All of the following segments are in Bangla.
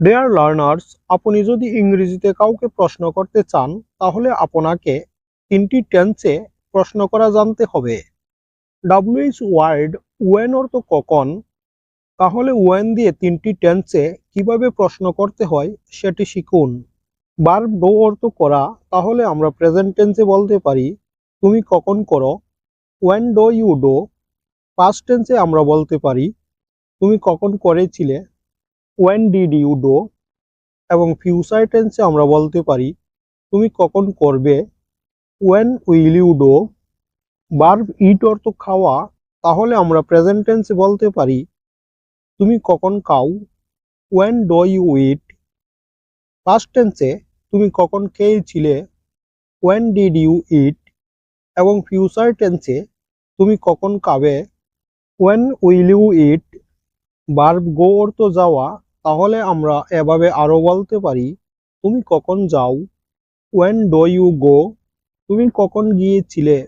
ডিয়ার লার্নার্স আপনি যদি ইংরেজিতে কাউকে প্রশ্ন করতে চান, তাহলে আপনাকে তিনটি টেন্সে প্রশ্ন করা জানতে হবে। ডাব্লিউএইচ ওয়ার্ড ওয়েন অর্থ কখন? তাহলে ওয়েন দিয়ে তিনটি টেন্সে কীভাবে প্রশ্ন করতে হয়, সেটি শিখুন। বার্ব ডো অর্থ করা, তাহলে আমরা প্রেজেন্ট টেন্সে বলতে পারি, তুমি কখন করো? When do you do past টেন্সে আমরা বলতে পারি, তুমি কখন করেছিলে? ওয়েন ডিড ইউ ডো এবং ফিউচার টেন্সে আমরা বলতে পারি, তুমি কখন করবে? When will you do verb eat অর্থ খাওয়া, তাহলে আমরা প্রেজেন্ট টেন্সে বলতে পারি, তুমি কখন খাও? When do you eat past টেন্সে তুমি কখন খেয়েছিলে? ওয়েন ডিড ইউ ইট এবং ফিউচার টেন্সে তুমি কখন খাবে? When will you eat verb go অর্থ যাওয়া তাহলে আমরা এভাবে আরও বলতে পারি, তুমি কখন যাও? ওয়েন ডো ইউ গো তুমি কখন গিয়েছিলে?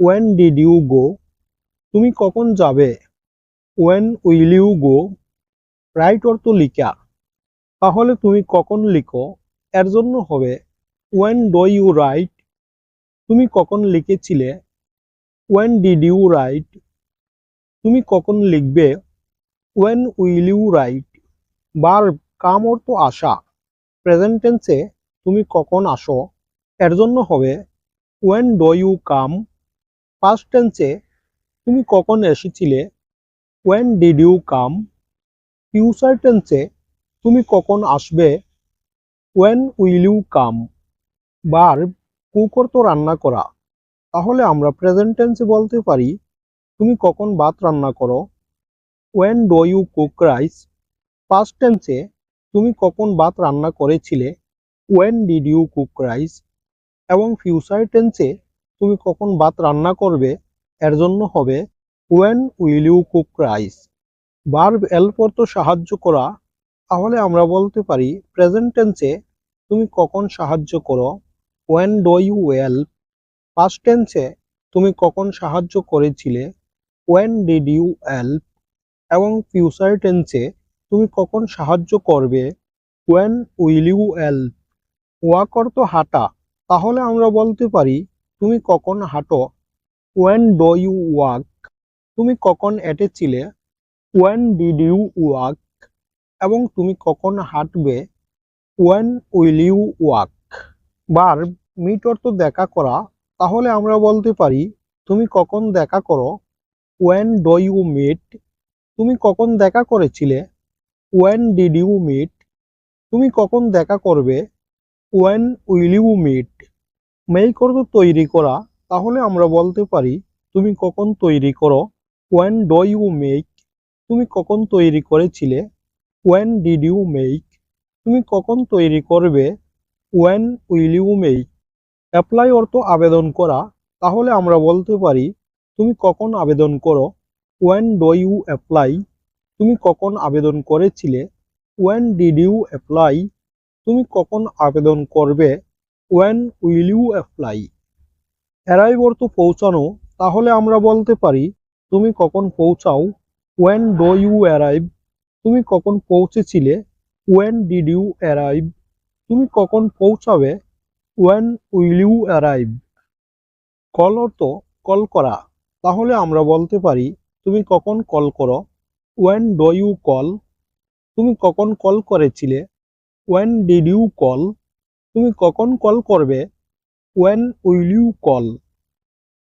ওয়েন ডিড ইউ গো তুমি কখন যাবে? When will you go write অর্থ লিখা। তাহলে তুমি কখন লিখো? এর জন্য হবে ওয়েন ডো ইউ রাইট তুমি কখন লিখেছিলে? ওয়েন ডিড ইউ রাইট তুমি কখন লিখবে? When will you write verb come অর্থ আসা প্রেজেন্ট টেন্সে তুমি কখন আসো? এর জন্য হবে when do you come past টেন্সে তুমি কখন এসেছিলে? When did you come future টেন্সে তুমি কখন আসবে? ওয়েন উইল ইউ কাম বার কুক অর্থ রান্না করা। তাহলে আমরা প্রেজেন্ট টেন্সে বলতে পারি, তুমি কখন ভাত রান্না করো? When do you cook rice past টেন্সে তুমি কখন ভাত রান্না করেছিলে? When did you cook rice এবং ফিউচার টেন্সে তুমি কখন ভাত রান্না করবে? এর জন্য হবে when will you cook rice verb help অর্থ সাহায্য করা। তাহলে আমরা বলতে পারি প্রেজেন্ট টেন্সে তুমি কখন সাহায্য করো? When do you help past টেন্সে তুমি কখন সাহায্য করেছিলে? ওয়েন ডিড ইউ হেল্প এবং ফিউচার টেন্সে তুমি কখন সাহায্য করবে? When will you help walk অর্থ হাঁটা, তাহলে আমরা বলতে পারি, তুমি কখন হাঁটো? ওয়েন ডো ইউ ওয়াক তুমি কখন এঁটেছিলে? ওয়েন ডিড ইউ ওয়াক এবং তুমি কখন হাঁটবে? ওয়েন উইল ইউ ওয়াক বার মিট অর্থ দেখা করা, তাহলে আমরা বলতে পারি, তুমি কখন দেখা করো? ওয়েন ডো ইউ মিট তুমি কখন দেখা করেছিলে? ওয়েন ডিড ইউ মিট তুমি কখন দেখা করবে? When will you meet make অর্থ তৈরি করা, তাহলে আমরা বলতে পারি, তুমি কখন তৈরি করো? ওয়েন ডো ইউ মেক তুমি কখন তৈরি করেছিলে? ওয়েন ডিড ইউ মেক তুমি কখন তৈরি করবে? When will you make apply অর্থ আবেদন করা, তাহলে আমরা বলতে পারি, তুমি কখন আবেদন করো? ওয়েন ডো ইউ অ্যাপ্লাই তুমি কখন আবেদন করেছিলে? ওয়েন ডিড ইউ অ্যাপ্লাই তুমি কখন আবেদন করবে? When will you apply arrive অর্থ পৌঁছানো, তাহলে আমরা বলতে পারি, তুমি কখন পৌঁছাও? ওয়েন ডো ইউ অ্যারাইভ তুমি কখন পৌঁছেছিলে? ওয়েন ডিড ইউ অ্যারাইভ তুমি কখন পৌঁছাবে? When will you arrive call অর্থ কল করা। তাহলে আমরা বলতে পারি, তুমি কখন কল করো? ওয়েন ডো ইউ কল তুমি কখন কল করেছিলে? ওয়েন ডিড ইউ কল তুমি কখন কল করবে? When will you call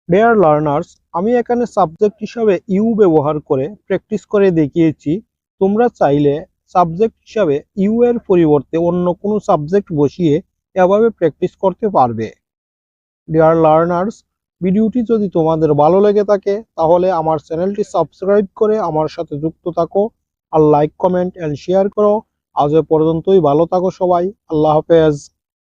dear learners আমি এখানে সাবজেক্ট হিসাবে ইউ ব্যবহার করে প্র্যাকটিস করে দেখিয়েছি। তোমরা চাইলে সাবজেক্ট হিসাবে ইউ এর পরিবর্তে অন্য কোনো সাবজেক্ট বসিয়ে এভাবে প্র্যাকটিস করতে পারবে। ডিয়ার লার্নার্স ভিডিওটি যদি তোমাদের ভালো লেগে থাকে, তাহলে আমার চ্যানেলটি সাবস্ক্রাইব করে আমার সাথে যুক্ত থাকো আর লাইক কমেন্ট এন্ড শেয়ার করো। আজ পর্যন্তই, ভালো থাকো সবাই। আল্লাহ হাফেজ।